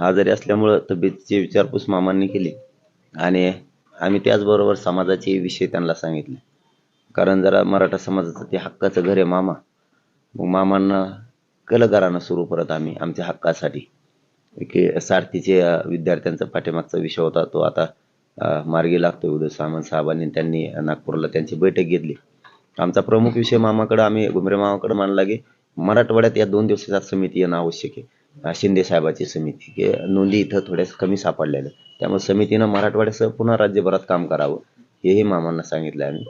आजारी असल्यामुळं तब्येतीची विचारपूस मामांनी केली. आणि आम्ही त्याचबरोबर समाजाचे विषय त्यांना सांगितले. कारण जरा मराठा समाजाचं ते हक्काचं घर आहे मामा. मग मामांना कल सुरू करत आम्ही आमच्या हक्कासाठी. की सारथीचे विद्यार्थ्यांचा पाठीमागचा विषय होता तो आता मार्गी लागतोय. उदय सामंत साहेबांनी त्यांनी नागपूरला त्यांची बैठक घेतली. आमचा प्रमुख विषय मामाकडे आम्ही घुमरे मामाकडे मानला की मराठवाड्यात या दोन दिवसाच्या समिती येणं आवश्यक आहे. शिंदे साहेबाची समिती की नोंदी इथं थोड्यास कमी सापडलेल्या त्यामुळे समितीनं मराठवाड्यासह पुन्हा राज्यभरात काम करावं हेही मामांना सांगितलं आम्ही.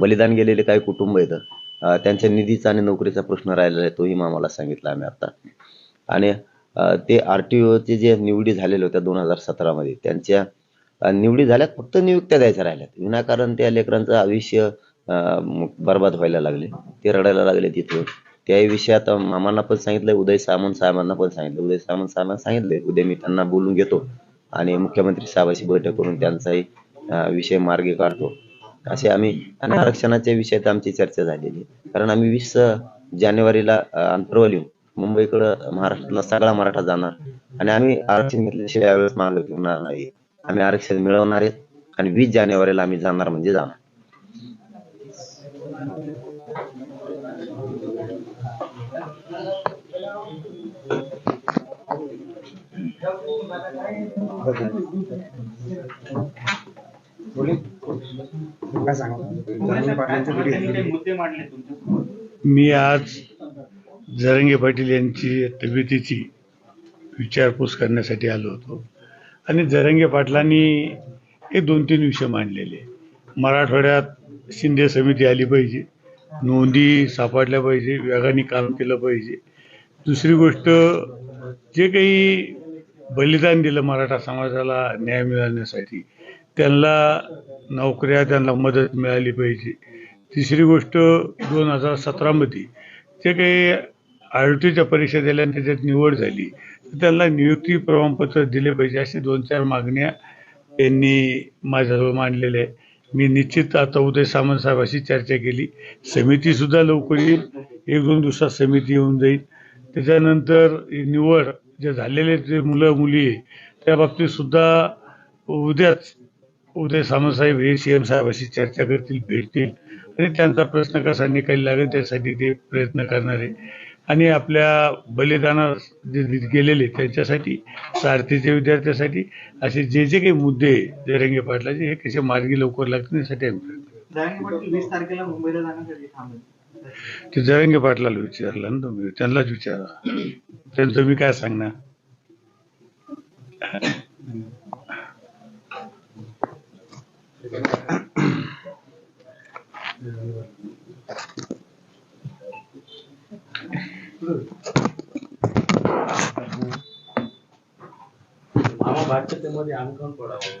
बलिदान गेलेले काही कुटुंब आहेत. त्यांच्या निधीचा आणि नोकरीचा प्रश्न राहिलेला आहे तोही मामाला सांगितला आम्ही आता. आणि ते आर टी ओचे जे निवडी झालेले होत्या दोन हजार सतरामध्ये त्यांच्या निवडी झाल्यात फक्त नियुक्त्या द्यायच्या राहिल्यात. विनाकारण त्या लेकरांचं आयुष्य बरबाद व्हायला लागले. ते रडायला लागले तिथे. विषय विषयात मामांना पण सांगितलं उदय सामंत साहेबांना पण सांगितलं उदय सामंत साहेबांना सांगितले उद्या मी त्यांना बोलून घेतो आणि मुख्यमंत्री साहेबांशी बैठक करून त्यांचाही विषय मार्गी काढतो. असे आम्ही आणि आरक्षणाच्या विषयात आमची चर्चा झालेली आहे. कारण आम्ही वीस जानेवारीला अ, येऊ मुंबईकडं महाराष्ट्रातला सगळा मराठा जाणार. आणि आम्ही आरक्षण घेतल्याशिवाय यावेळेस मागे नाही. आम्ही आरक्षण मिळवणार आहेत आणि वीस जानेवारीला आम्ही जाणार म्हणजे जाणार काय सांगा घुमरे साहेब काय सांगा त्यांनी काही मुद्दे मांडले तुमच्या मी आज जरंगे पाटील यांची तब्येतीची विचारपूस करण्यासाठी आलो होतो. आणि जरंगे पाटलांनी हे दोन तीन विषय मांडलेले. मराठवाड्यात शिंदे समिती आली पाहिजे नोंदी सापडल्या पाहिजे वेगाने काम केलं पाहिजे. दुसरी गोष्ट जे काही बलिदान दिलं मराठा समाजाला न्याय मिळवण्यासाठी. त्यांना नोकऱ्या त्यांना मदत मिळाली पाहिजे. तिसरी गोष्ट दोन हजार सतरामध्ये जे काही आर टीच्या परीक्षा दिल्या आणि त्याच्यात निवड झाली तर त्यांना नियुक्ती प्रमाणपत्र दिले पाहिजे अशी दोन चार मागण्या त्यांनी माझ्याजवळ मांडलेल्या आहे मी निश्चित आता उदय सामंत साहेबाशी चर्चा केली. समितीसुद्धा लवकर येईल. एक दोन दिवसात समिती येऊन जाईल. त्याच्यानंतर निवड जे झालेले जे मुलं मुली आहे त्या बाबतीत सुद्धा उद्याच उदय सामंतसाहेब हे सी एम साहेबाशी चर्चा करतील भेटतील. आणि त्यांचा प्रश्न कसा निकाली लागेल त्यासाठी ते प्रयत्न करणार आहे. आणि आपल्या बलिदाना जे गेलेले त्यांच्यासाठी सारथीच्या विद्यार्थ्यासाठी असे जे जे काही मुद्दे आहे, जरंगे पाटलाचे हे कसे मार्गी लवकर लागतील यासाठी आम्ही प्रयत्न वीस तारखेला मुंबईला जाण्यासाठी थांबेल. ते जरंगे पाटलाला विचारलं ना तुम्ही त्यांनाच विचारा. त्यांचं मी काय सांगणार? मामा भाजपमध्ये आम्ही कोण पडावं